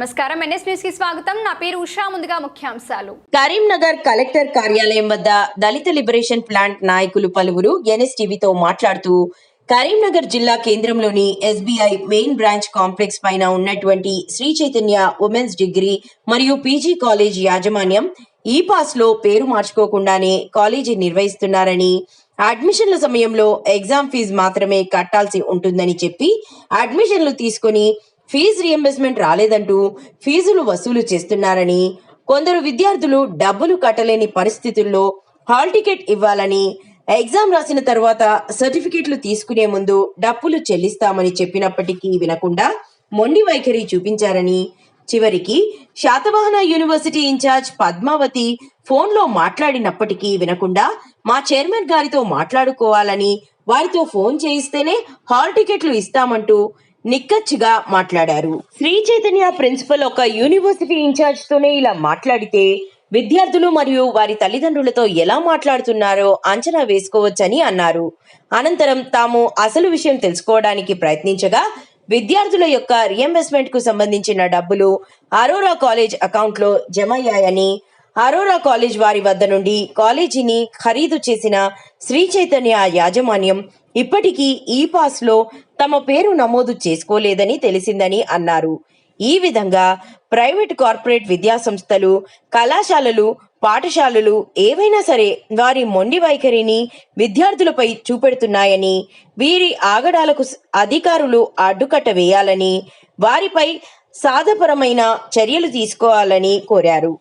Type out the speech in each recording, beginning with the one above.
నమస్కారం. ఎన్ఎస్ న్యూస్కి స్వాగతం. నా పేరు ఉషా. ముందుగా ముఖ్యాంశాలు. కరీంనగర్ కలెక్టర్ కార్యాలయం వద్ద దళిత లిబరేషన్ ప్లాంట్ నాయకులు పలువురు ఎన్ఎస్టీవీతో మాట్లాడుతూ కరీంనగర్ జిల్లా కేంద్రంలోని ఎస్బీఐ మెయిన్ బ్రాంచ్ కాంప్లెక్స్ పైన ఉన్నటువంటి శ్రీ చైతన్య ఉమెన్స్ డిగ్రీ మరియు పీజీ కాలేజ్ యాజమాన్యం ఈ పాస్లో పేరు మార్చుకోకుండానే కాలేజీ నిర్వహిస్తున్నారని అడ్మిషన్ల సమయంలో ఎగ్జామ్ ఫీజు మాత్రమే కట్టాల్సి ఉంటుందని చెప్పి అడ్మిషన్లు తీసుకొని ఫీజు రియంబర్స్మెంట్ రాలేదంటూ ఫీజులు వసూలు చేస్తున్నారని కొందరు విద్యార్థులు డబ్బులు కట్టలేని పరిస్థితుల్లో హాల్ టికెట్ ఇవ్వాలని ఎగ్జామ్ రాసిన తర్వాత సర్టిఫికెట్లు తీసుకునే ముందు డబ్బులు చెల్లిస్తామని చెప్పినప్పటికీ వినకుండా మొండి వైఖరి చూపించారని చివరికి శాతవాహన యూనివర్సిటీ ఇన్ఛార్జ్ పద్మావతి ఫోన్లో మాట్లాడినప్పటికీ వినకుండా మా చైర్మన్ గారితో మాట్లాడుకోవాలని వారితో ఫోన్ చేయిస్తేనే హాల్ టికెట్లు ఇస్తామంటూ నిక్కచ్చిగా మాట్లాడారు. శ్రీ చైతన్య ప్రిన్సిపల్ ఒక యూనివర్సిటీ ఇన్ఛార్జ్ తోనే ఇలా మాట్లాడితే విద్యార్థులు మరియు వారి తల్లిదండ్రులతో ఎలా మాట్లాడుతున్నారో అంచనా వేసుకోవచ్చని అన్నారు. అనంతరం తాము అసలు విషయం తెలుసుకోవడానికి ప్రయత్నించగా విద్యార్థుల యొక్క రియంబర్స్మెంట్కు సంబంధించిన డబ్బులు అరోరా కాలేజ్ అకౌంట్లో జమ అయ్యాయని అరోరా కాలేజ్ వారి వద్ద నుండి కాలేజీని ఖరీదు చేసిన శ్రీ చైతన్య యాజమాన్యం ఇప్పటికీ ఈ పాస్లో తమ పేరు నమోదు చేసుకోలేదని తెలిసిందని అన్నారు. ఈ విధంగా ప్రైవేట్ కార్పొరేట్ విద్యాసంస్థలు కళాశాలలు పాఠశాలలు ఏవైనా సరే వారి మొండి వైఖరిని విద్యార్థులపై చూపెడుతున్నాయని వీరి ఆగడాలకు అధికారులు అడ్డుకట్ట వేయాలని వారిపై సాధపరమైన చర్యలు తీసుకోవాలని కోరారు.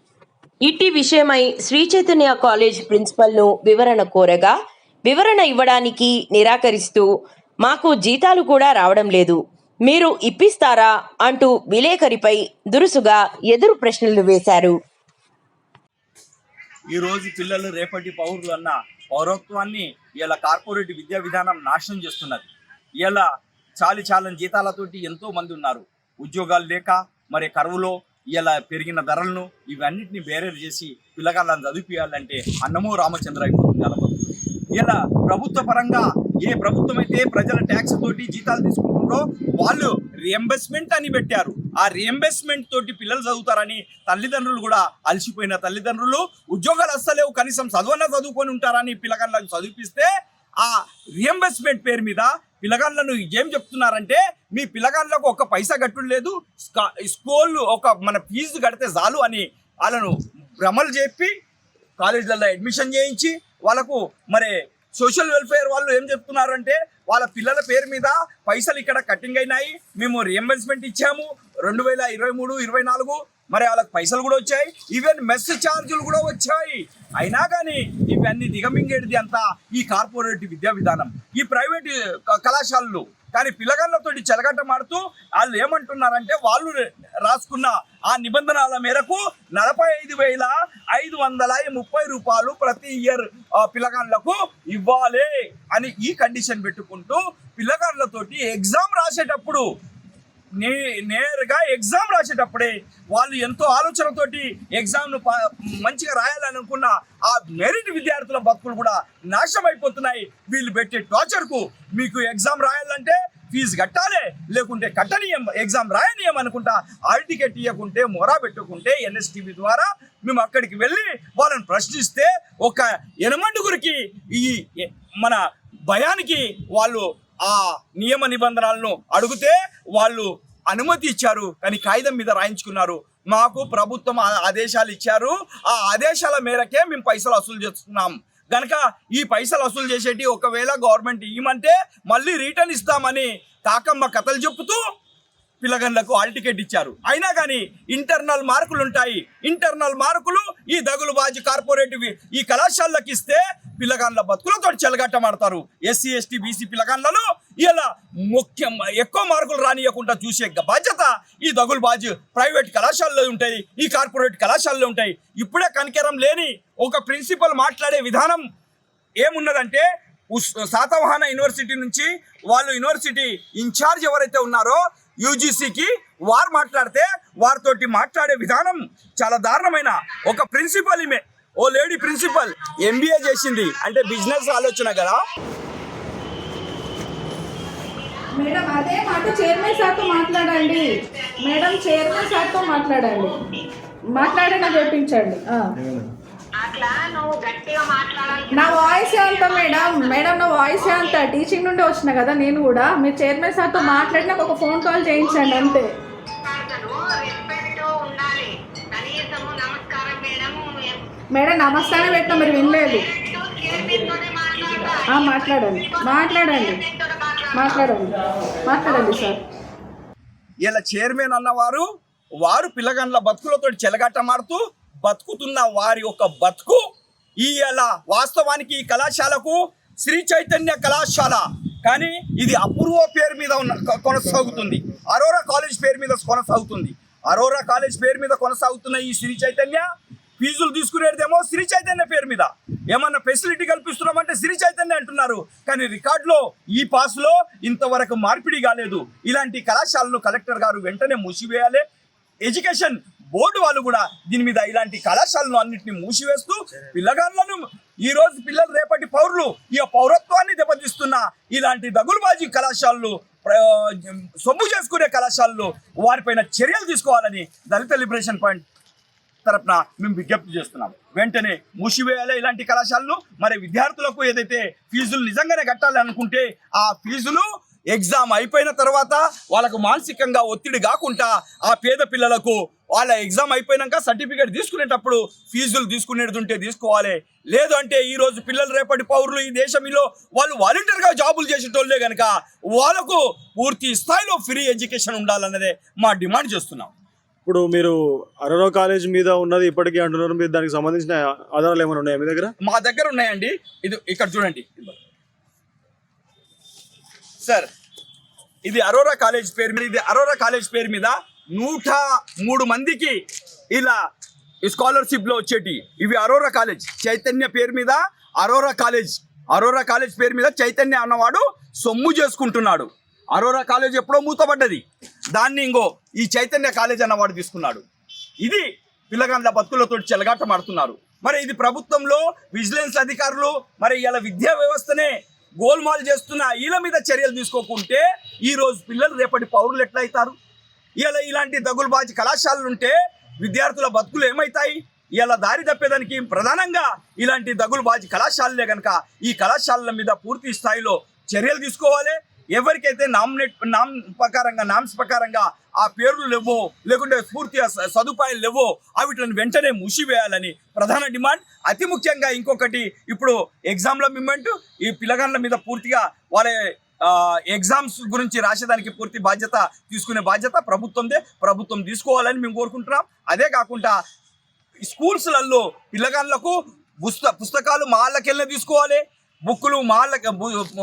ఇట్టి విషయమై శ్రీ చైతన్య కాలేజ్ ప్రిన్సిపల్ను వివరణ కోరగా వివరణ ఇవ్వడానికి నిరాకరిస్తూ మాకు జీతాలు కూడా రావడం లేదు. మీరు ఇప్పిస్తారా? అంటూ విలేకరిపై దురుసుగా ఎదురు ప్రశ్నలు వేశారు. ఈ రోజు పిల్లలు రేపటి పౌరులు అన్న పౌరత్వాన్ని ఇలా కార్పొరేట్ విద్యా విధానం నాశనం చేస్తున్నది. ఇలా చాలి చాలని జీతాలతోటి ఎంతో మంది ఉన్నారు. ఉద్యోగాలు లేక మరి కరువులో ఇలా పెరిగిన ధరలను ఇవన్నిటిని బేరేరు చేసి పిల్లగాళ్ళని చదివిపియాలంటే అన్నమో రామచంద్ర అయిపోతుంది అలా. ఇలా ప్రభుత్వ పరంగా ఏ ప్రభుత్వం అయితే ప్రజల ట్యాక్స్ తోటి జీతాలు తీసుకుంటుందో వాళ్ళు రియంబర్స్మెంట్ అని పెట్టారు. ఆ రియంబర్స్మెంట్ తోటి పిల్లలు చదువుతారని తల్లిదండ్రులు కూడా అలసిపోయిన తల్లిదండ్రులు ఉద్యోగాలు అస్సలేవు కనీసం చదువన్నా చదువుకొని ఉంటారని పిల్లగాళ్ళకు చదివిపిస్తే ఆ రియంబర్స్మెంట్ పేరు మీద పిల్లగాళ్ళను ఏం చెప్తున్నారంటే మీ పిల్లగాళ్ళకు ఒక పైసా కట్టుడు లేదు స్కూల్ ఒక మన ఫీజు కడితే చాలు అని వాళ్ళను భ్రమలు చెప్పి కాలేజీలలో అడ్మిషన్ చేయించి వాళ్ళకు మరి సోషల్ వెల్ఫేర్ వాళ్ళు ఏం చెప్తున్నారంటే వాళ్ళ పిల్లల పేరు మీద పైసలు ఇక్కడ కట్టింగ్ అయినాయి. మేము రియంబర్స్మెంట్ ఇచ్చాము. రెండు వేల ఇరవై మూడు ఇరవై నాలుగు మరి వాళ్ళకి పైసలు కూడా వచ్చాయి. ఈవెన్ మెస్ ఛార్జీలు కూడా వచ్చాయి. అయినా కానీ ఇవన్నీ దిగమింగేటిది అంతా ఈ కార్పొరేట్ విద్యా విధానం. ఈ ప్రైవేట్ క- కళాశాలలు. కానీ పిల్లగాళ్ళతోటి చెలగట్టమాడుతూ వాళ్ళు ఏమంటున్నారంటే వాళ్ళు రాసుకున్న ఆ నిబంధనల మేరకు నలభై ఐదు వేల ఐదు వందల ముప్పై రూపాయలు ప్రతి ఇయర్ పిల్లగాళ్ళకు ఇవ్వాలి అని ఈ కండిషన్ పెట్టుకుంటూ పిల్లగాళ్ళతోటి ఎగ్జామ్ రాసేటప్పుడు నే నేరుగా ఎగ్జామ్ రాసేటప్పుడే వాళ్ళు ఎంతో ఆలోచనతోటి ఎగ్జామ్ను మంచిగా రాయాలనుకున్న ఆ మెరిట్ విద్యార్థుల బతుకులు కూడా నాశనం అయిపోతున్నాయి వీళ్ళు పెట్టే టార్చర్కు మీకు ఎగ్జామ్ రాయాలంటే ఫీజు కట్టాలి. లేకుంటే కట్టనీయం ఎగ్జామ్ రాయనీయం అనుకుంటా హాల్ టికెట్ ఇవ్వకుంటే మొరా పెట్టుకుంటే ఎన్ఎస్టీవీ ద్వారా మేము అక్కడికి వెళ్ళి వాళ్ళని ప్రశ్నిస్తే ఒక ఎనమండుగురికి ఈ మన భయానికి వాళ్ళు ఆ నియమ నిబంధనలను అడిగితే వాళ్ళు అనుమతి ఇచ్చారు. కానీ కాగితం మీద రాయించుకున్నారు. మాకు ప్రభుత్వం ఆదేశాలు ఇచ్చారు. ఆ ఆదేశాల మేరకే మేము పైసలు వసూలు చేస్తున్నాం. గనక ఈ పైసలు వసూలు చేసేటి ఒకవేళ గవర్నమెంట్ ఇవ్వమంటే మళ్ళీ రిటర్న్ ఇస్తామని కాకమ్మ కథలు చెప్పుతూ పిల్లగండ్లకు ఆల్ టికెట్ ఇచ్చారు. అయినా కానీ ఇంటర్నల్ మార్కులు ఉంటాయి. ఇంటర్నల్ మార్కులు ఈ దగులుబాజీ కార్పొరేటివ్ ఈ కళాశాలలకు ఇస్తే పిల్లగాండ్ల బతుకులతో చెలగట్టమాడతారు ఎస్సీ ఎస్టీ బీసీ పిల్లగాండ్లను ఇలా ముఖ్యం ఎక్కువ మార్కులు రానియకుండా చూసే బాధ్యత ఈ దగులుబాజీ ప్రైవేట్ కళాశాలలో ఉంటాయి. ఈ కార్పొరేట్ కళాశాలలో ఉంటాయి. ఇప్పుడే కనికరం లేని ఒక ప్రిన్సిపల్ మాట్లాడే విధానం ఏమున్నదంటే ఉస్- శాతవాహన యూనివర్సిటీ నుంచి వాళ్ళు యూనివర్సిటీ ఇన్ఛార్జ్ ఎవరైతే ఉన్నారో యూజీసీకి వారు మాట్లాడితే వారితోటి మాట్లాడే విధానం చాలా దారుణమైన ఒక ప్రిన్సిపల్ ఈమె. ఓ లేడీ ప్రిన్సిపల్ ఎంబీఏ చేసింది. అంటే బిజినెస్ ఆలోచన కదా. మేడం అదే మాట చైర్మన్ సార్తో మాట్లాడండి. మేడం చైర్మన్ సార్తో మాట్లాడండి. మాట్లాడేలా చెప్పించండి ఆ. అట్లా నువ్వు గట్టిగా మాట్లాడాలి. నా వాయిస్ అంత మేడం. మేడం నా వాయిస్ అంత. టీచింగ్ నుండి వచ్చిన కదా నేను కూడా. మీరు చైర్మన్ సార్తో మాట్లాడి నాకు ఒక ఫోన్ కాల్ చేయించండి అంతే. మేడం. మేడం నమస్కారం పెట్టినా మీరు వినలేదు. మాట్లాడండి. మాట్లాడండి. మాట్లాడండి. మాట్లాడండి సార్. ఇలా చైర్మన్ అన్నవారు వారు పిల్లగండ్ల బతుకులతో చెలగట్టమాడుతూ బతుకుతున్న వారి యొక్క బతుకు ఈ ఎలా వాస్తవానికి ఈ కళాశాలకు శ్రీ చైతన్య కళాశాల. కానీ ఇది అపూర్వ పేరు మీద ఉన్న కొనసాగుతుంది. అరోరా కాలేజ్ పేరు మీద కొనసాగుతుంది. అరోరా కాలేజ్ పేరు మీద కొనసాగుతున్న ఈ శ్రీ చైతన్య ఫీజులు తీసుకునేదేమో శ్రీ చైతన్య పేరు మీద. ఏమన్నా ఫెసిలిటీ కల్పిస్తున్నామంటే శ్రీ చైతన్య అంటున్నారు. కానీ రికార్డులో ఈ పాస్లో ఇంతవరకు మార్పిడి కాలేదు. ఇలాంటి కళాశాలను కలెక్టర్ గారు వెంటనే మూసివేయాలి. ఎడ్యుకేషన్ బోర్డు వాళ్ళు కూడా దీని మీద ఇలాంటి కళాశాలను అన్నింటినీ మూసివేస్తూ పిల్లగాళ్ళను ఈ రోజు పిల్లలు రేపటి పౌరులు ఈ పౌరత్వాన్ని దెబ్బతీస్తున్న ఇలాంటి దగులుబాజీ కళాశాలలు సొమ్ము చేసుకునే కళాశాలలు వారిపైన చర్యలు తీసుకోవాలని దళిత లిబరేషన్ పాయింట్ తరపున మేము విజ్ఞప్తి చేస్తున్నాం. వెంటనే మూసివేయాలి ఇలాంటి కళాశాలలు. మరి విద్యార్థులకు ఏదైతే ఫీజులు నిజంగానే కట్టాలి అనుకుంటే ఆ ఫీజులు ఎగ్జామ్ అయిపోయిన తర్వాత వాళ్ళకు మానసికంగా ఒత్తిడి కాకుండా ఆ పేద పిల్లలకు వాళ్ళ ఎగ్జామ్ అయిపోయినాక సర్టిఫికేట్ తీసుకునేటప్పుడు ఫీజులు తీసుకునేది ఉంటే తీసుకోవాలి. లేదు అంటే ఈ రోజు పిల్లలు రేపటి పౌరులు ఈ దేశంలో వాళ్ళు వాలంటీర్గా జాబులు చేసేటోళ్ళే కనుక వాళ్ళకు పూర్తి స్థాయిలో ఫ్రీ ఎడ్యుకేషన్ ఉండాలన్నదే మా డిమాండ్ చేస్తున్నాం. ఇప్పుడు మీరు అరోరా కాలేజ్ మీద ఉన్నది ఇప్పటికీ అంటున్నారు. మీరు దానికి సంబంధించిన ఆధారాలు ఏమైనా ఉన్నాయా మీ దగ్గర? మా దగ్గర ఉన్నాయండి. ఇది ఇక్కడ చూడండి. సార్ ఇది అరోరా కాలేజ్ పేరు మీద ఇది అరోరా కాలేజ్ పేరు మీద నూట మూడు మందికి ఇలా స్కాలర్షిప్లో వచ్చేటి. ఇవి అరోరా కాలేజ్. చైతన్య పేరు మీద అరోరా కాలేజ్. అరోరా కాలేజ్ పేరు మీద చైతన్య అన్నవాడు సొమ్ము చేసుకుంటున్నాడు. అరోరా కాలేజ్ ఎప్పుడో మూతపడ్డది. దాన్ని ఇంకో ఈ చైతన్య కాలేజ్ అన్నవాడు తీసుకున్నాడు. ఇది పిల్లగాండ్ల బతుకులతో చెలగాటమాడుతున్నారు. మరి ఇది ప్రభుత్వంలో విజిలెన్స్ అధికారులు మరి ఇలా విద్యా వ్యవస్థనే గోల్మాల్ చేస్తున్న వీళ్ళ మీద చర్యలు తీసుకోకుంటే ఈరోజు పిల్లలు రేపటి పౌరులు ఎట్లయితారు? ఇలా ఇలాంటి దగులుబాజీ కళాశాలలు ఉంటే విద్యార్థుల బతుకులు ఏమవుతాయి ఇలా దారి తప్పేదానికి ప్రధానంగా ఇలాంటి దగులుబాజీ కళాశాలలే కనుక ఈ కళాశాలల మీద పూర్తి స్థాయిలో చర్యలు తీసుకోవాలి. ఎవరికైతే నామినేట్ నామ్ ప్రకారంగా నామ్స్ ప్రకారంగా ఆ పేర్లు లేవో లేకుంటే పూర్తిగా సదుపాయాలు లేవో అవిటిని వెంటనే మూసివేయాలని ప్రధాన డిమాండ్. అతి ముఖ్యంగా ఇంకొకటి ఇప్పుడు ఎగ్జామ్ల మిమెంట్ ఈ పిల్లగాళ్ళ మీద పూర్తిగా వాళ్ళ ఎగ్జామ్స్ గురించి రాసేదానికి పూర్తి బాధ్యత తీసుకునే బాధ్యత ప్రభుత్వందే. ప్రభుత్వం తీసుకోవాలని మేము కోరుకుంటున్నాం. అదే కాకుండా స్కూల్స్లలో పిల్లగాళ్ళకు పుస్త పుస్తకాలు మాళ్ళకెళ్ళే తీసుకోవాలి. బుక్కులు మాళ్ళ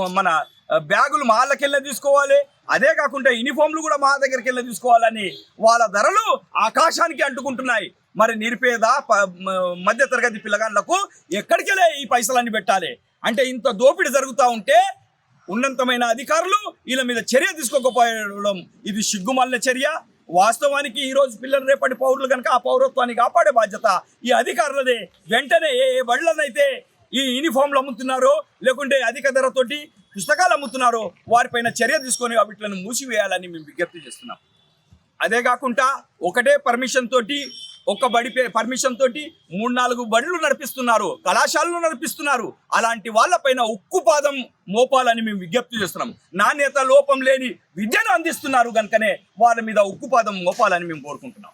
మన బ్యాగులు మాళ్ళకెళ్ళే తీసుకోవాలి. అదే కాకుండా యూనిఫామ్లు కూడా మా దగ్గరికి వెళ్ళి తీసుకోవాలని వాళ్ళ ధరలు ఆకాశానికి అంటుకుంటున్నాయి. మరి నిరుపేద ప- మధ్యతరగతి పిల్లగాళ్ళకు ఎక్కడికెళ్ళే ఈ పైసలన్నీ పెట్టాలి? అంటే ఇంత దోపిడీ జరుగుతూ ఉంటే ఉన్నతమైన అధికారులు వీళ్ళ మీద చర్య తీసుకోకపోవడం ఇది సిగ్గుమాలిన చర్య. వాస్తవానికి ఈరోజు పిల్లలు రేపటి పౌరులు కనుక ఆ పౌరత్వాన్ని కాపాడే బాధ్యత ఈ అధికారులదే. వెంటనే ఏ ఏ బళ్ళనైతే ఈ యూనిఫామ్లు అమ్ముతున్నారో లేకుంటే అధిక ధరతోటి పుస్తకాలు అమ్ముతున్నారో వారిపైన చర్య తీసుకొని వాటిని మూసివేయాలని మేము విజ్ఞప్తి చేస్తున్నాం. అదే కాకుండా ఒకటే పర్మిషన్ తోటి ఒక్క బడి పర్మిషన్ తోటి మూడు నాలుగు బడులు నడిపిస్తున్నారు కళాశాలలు నడిపిస్తున్నారు. అలాంటి వాళ్ళపైన ఉక్కుపాదం మోపాలని మేము విజ్ఞప్తి చేస్తున్నాం. నాణ్యత లోపం లేని విద్యను అందిస్తున్నారు కనుకనే వాళ్ళ మీద ఉక్కుపాదం మోపాలని మేము కోరుకుంటున్నాం.